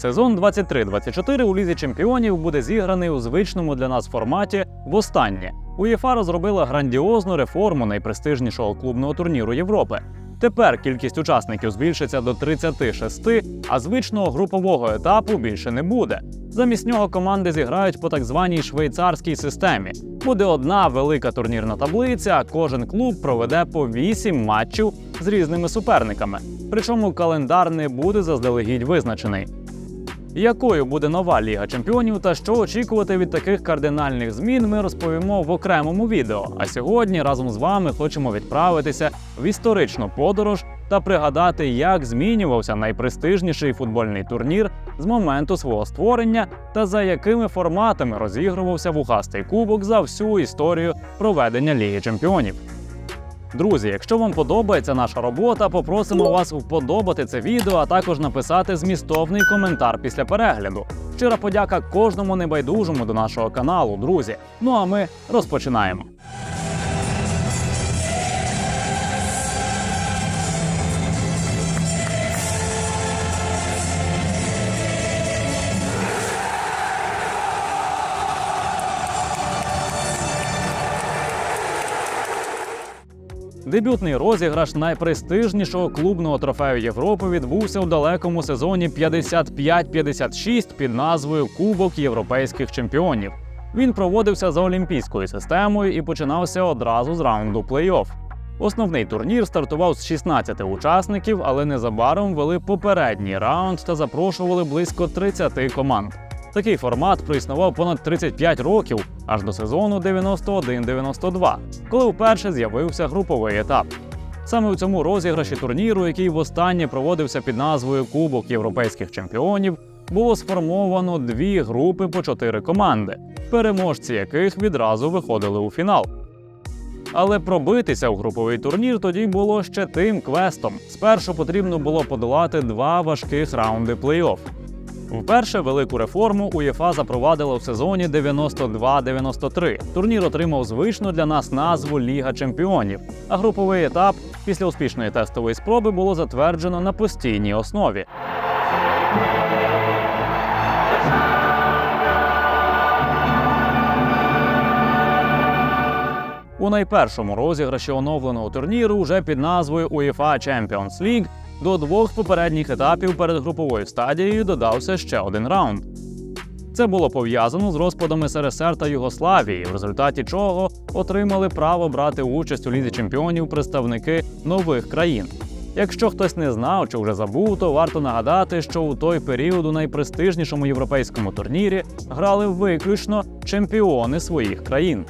Сезон 23-24 у лізі чемпіонів буде зіграний у звичному для нас форматі востаннє. УЄФА розробила грандіозну реформу найпрестижнішого клубного турніру Європи. Тепер кількість учасників збільшиться до 36, а звичного групового етапу більше не буде. Замість нього команди зіграють по так званій швейцарській системі. Буде одна велика турнірна таблиця, а кожен клуб проведе по 8 матчів з різними суперниками. Причому календар не буде заздалегідь визначений. Якою буде нова Ліга Чемпіонів та що очікувати від таких кардинальних змін, ми розповімо в окремому відео. А сьогодні разом з вами хочемо відправитися в історичну подорож та пригадати, як змінювався найпрестижніший футбольний турнір з моменту свого створення та за якими форматами розігрувався вухастий кубок за всю історію проведення Ліги Чемпіонів. Друзі, якщо вам подобається наша робота, попросимо вас вподобати це відео, а також написати змістовний коментар після перегляду. Щира подяка кожному небайдужому до нашого каналу, друзі. Ну а ми розпочинаємо. Дебютний розіграш найпрестижнішого клубного трофею Європи відбувся у далекому сезоні 55-56 під назвою Кубок європейських чемпіонів. Він проводився за олімпійською системою і починався одразу з раунду плей-офф. Основний турнір стартував з 16 учасників, але незабаром ввели попередній раунд та запрошували близько 30 команд. Такий формат проіснував понад 35 років, аж до сезону 91-92, коли вперше з'явився груповий етап. Саме у цьому розіграші турніру, який востаннє проводився під назвою Кубок європейських чемпіонів, було сформовано дві групи по чотири команди, переможці яких відразу виходили у фінал. Але пробитися у груповий турнір тоді було ще тим квестом. Спершу потрібно було подолати два важких раунди плей-офф. Вперше велику реформу УЄФА запровадила в сезоні 92-93. Турнір отримав звичну для нас назву Ліга Чемпіонів. А груповий етап після успішної тестової спроби було затверджено на постійній основі. У найпершому розіграші оновленого турніру вже під назвою UEFA Champions League до двох попередніх етапів перед груповою стадією додався ще один раунд. Це було пов'язано з розпадом СРСР та Югославії, в результаті чого отримали право брати участь у лізі чемпіонів представники нових країн. Якщо хтось не знав чи вже забув, то варто нагадати, що у той період у найпрестижнішому європейському турнірі грали виключно чемпіони своїх країн.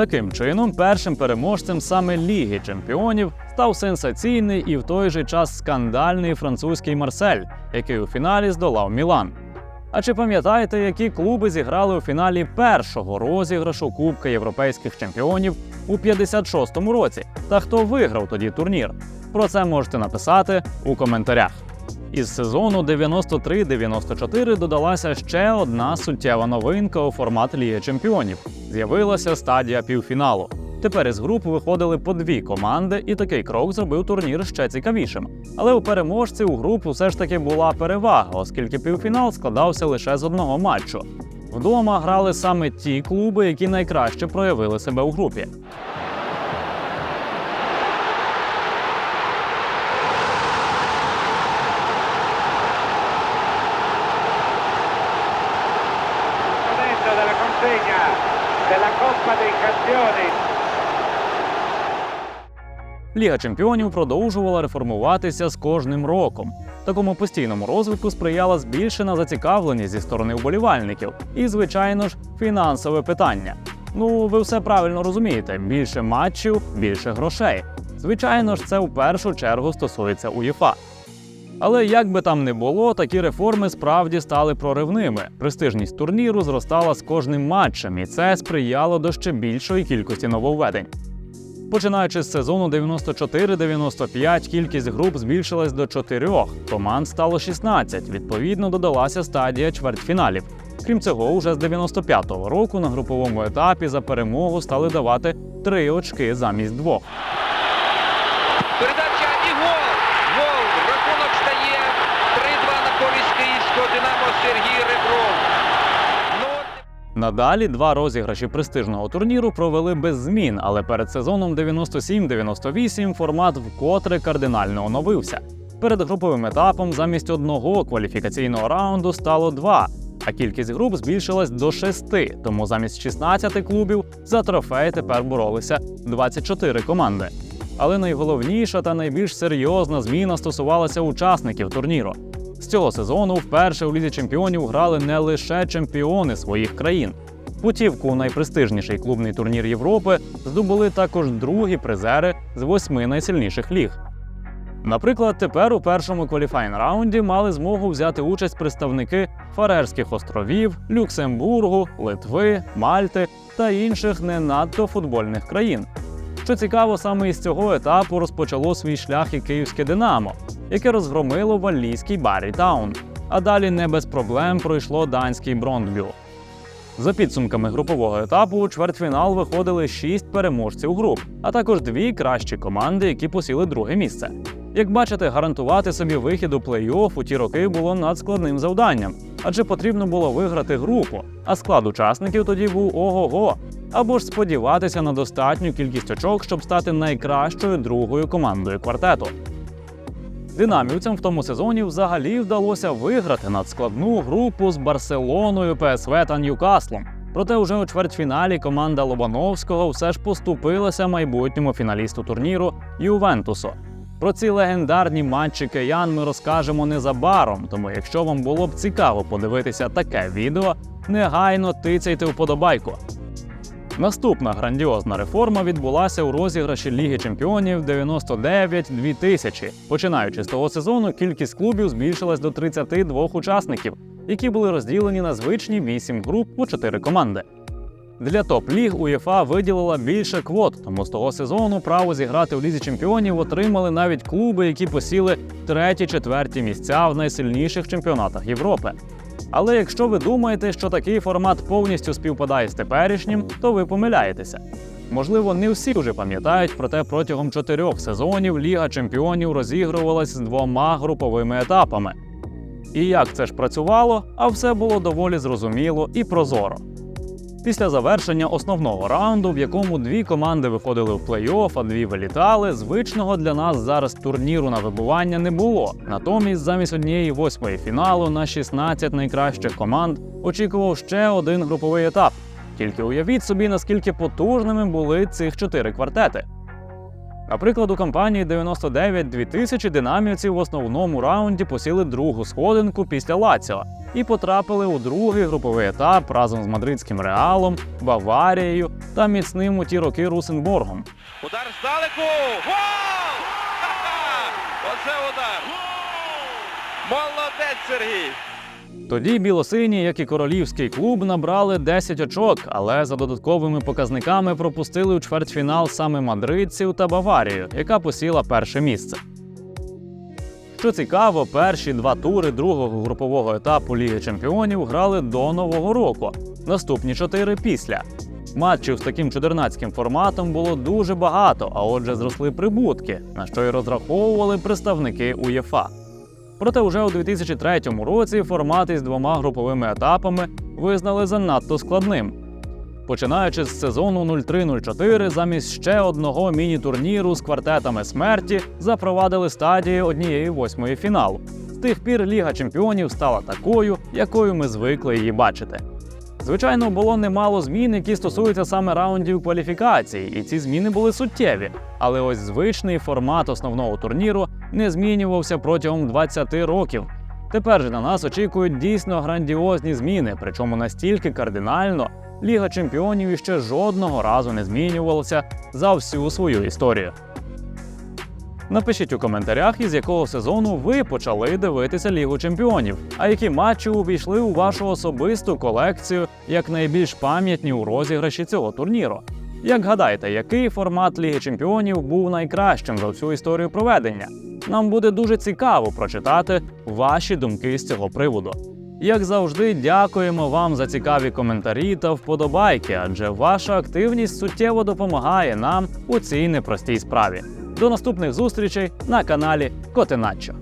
Таким чином, першим переможцем саме Ліги Чемпіонів став сенсаційний і в той же час скандальний французький Марсель, який у фіналі здолав Мілан. А чи пам'ятаєте, які клуби зіграли у фіналі першого розіграшу Кубка європейських чемпіонів у 56-му році? Та хто виграв тоді турнір? Про це можете написати у коментарях. Із сезону 93-94 додалася ще одна суттєва новинка у формат Ліги Чемпіонів. З'явилася стадія півфіналу. Тепер із груп виходили по дві команди, і такий крок зробив турнір ще цікавішим. Але у переможці у груп все ж таки була перевага, оскільки півфінал складався лише з одного матчу. Вдома грали саме ті клуби, які найкраще проявили себе у групі. Ліга чемпіонів продовжувала реформуватися з кожним роком. Такому постійному розвитку сприяла збільшена зацікавленість зі сторони вболівальників і, звичайно ж, фінансове питання. Ну, ви все правильно розумієте: більше матчів, більше грошей. Звичайно ж, це в першу чергу стосується УЄФА. Але як би там не було, такі реформи справді стали проривними. Престижність турніру зростала з кожним матчем, і це сприяло до ще більшої кількості нововведень. Починаючи з сезону 94-95, кількість груп збільшилась до чотирьох. команд стало 16, відповідно додалася стадія чвертьфіналів. Крім цього, уже з 95-го року на груповому етапі за перемогу стали давати три очки замість двох. Передача і гол! Гол! Рахунок стає 3-2 на користь Київського. Надалі два розіграші престижного турніру провели без змін, але перед сезоном 97-98 формат вкотре кардинально оновився. Перед груповим етапом замість одного кваліфікаційного раунду стало два, а кількість груп збільшилась до шести, тому замість 16 клубів за трофей тепер боролися 24 команди. Але найголовніша та найбільш серйозна зміна стосувалася учасників турніру. З цього сезону вперше у лізі чемпіонів грали не лише чемпіони своїх країн. Путівку у найпрестижніший клубний турнір Європи здобули також другі призери з восьми найсильніших ліг. Наприклад, тепер у першому кваліфайн раунді мали змогу взяти участь представники Фарерських островів, Люксембургу, Литви, Мальти та інших не надто футбольних країн. Що цікаво, саме із цього етапу розпочало свій шлях і київське Динамо, яке розгромило валлійський Баррі Таун. А далі не без проблем пройшло данський Брондбю. За підсумками групового етапу у чвертьфінал виходили шість переможців груп, а також дві кращі команди, які посіли друге місце. Як бачите, гарантувати собі вихід у плей-офф у ті роки було надскладним завданням, адже потрібно було виграти групу, а склад учасників тоді був ого-го, або ж сподіватися на достатню кількість очок, щоб стати найкращою другою командою квартету. Динамівцям в тому сезоні взагалі вдалося виграти надскладну групу з Барселоною, ПСВ та Ньюкаслом. Проте уже у чвертьфіналі команда Лобановського все ж поступилася майбутньому фіналісту турніру Ювентусу. Про ці легендарні матчі киян ми розкажемо незабаром, тому якщо вам було б цікаво подивитися таке відео, негайно тицяйте вподобайку. Наступна грандіозна реформа відбулася у розіграші Ліги Чемпіонів 99-2000. Починаючи з того сезону, кількість клубів збільшилась до 32 учасників, які були розділені на звичні 8 груп по 4 команди. Для топ-ліг УЄФА виділила більше квот, тому з того сезону право зіграти в лізі чемпіонів отримали навіть клуби, які посіли треті-четверті місця в найсильніших чемпіонатах Європи. Але якщо ви думаєте, що такий формат повністю співпадає з теперішнім, то ви помиляєтеся. Можливо, не всі вже пам'ятають, проте протягом чотирьох сезонів Ліга Чемпіонів розігрувалась з двома груповими етапами. І як це ж працювало, а все було доволі зрозуміло і прозоро. Після завершення основного раунду, в якому дві команди виходили в плей-офф, а дві вилітали, звичного для нас зараз турніру на вибування не було. Натомість, замість однієї восьмої фіналу на 16 найкращих команд очікував ще один груповий етап. Тільки уявіть собі, наскільки потужними були цих чотири квартети. Наприклад, у кампанії 99-2000 динамівці в основному раунді посіли другу сходинку після Лаціо і потрапили у другий груповий етап разом з мадридським реалом, Баварією та міцним у ті роки Русенборгом. Удар здалеку! Гол! Оце удар! Молодець Сергій! Тоді білосині, як і королівський клуб, набрали 10 очок, але за додатковими показниками пропустили у чвертьфінал саме мадридців та Баварію, яка посіла перше місце. Що цікаво, перші два тури другого групового етапу Ліги Чемпіонів грали до Нового року, наступні чотири після. Матчів з таким чудернацьким форматом було дуже багато, а отже, зросли прибутки, на що й розраховували представники УЄФА. Проте уже у 2003 році формат із двома груповими етапами визнали занадто складним. Починаючи з сезону 03-04, замість ще одного міні-турніру з квартетами смерті запровадили стадії однієї восьмої фіналу. З тих пір Ліга Чемпіонів стала такою, якою ми звикли її бачити. Звичайно, було немало змін, які стосуються саме раундів кваліфікації, і ці зміни були суттєві. Але ось звичний формат основного турніру не змінювався протягом 20 років. Тепер же на нас очікують дійсно грандіозні зміни, причому настільки кардинально, Ліга Чемпіонів іще жодного разу не змінювалася за всю свою історію. Напишіть у коментарях, із якого сезону ви почали дивитися Лігу Чемпіонів, а які матчі увійшли у вашу особисту колекцію як найбільш пам'ятні у розіграші цього турніру. Як гадаєте, який формат Ліги Чемпіонів був найкращим за всю історію проведення? Нам буде дуже цікаво прочитати ваші думки з цього приводу. Як завжди, дякуємо вам за цікаві коментарі та вподобайки, адже ваша активність суттєво допомагає нам у цій непростій справі. До наступних зустрічей на каналі Котиначо.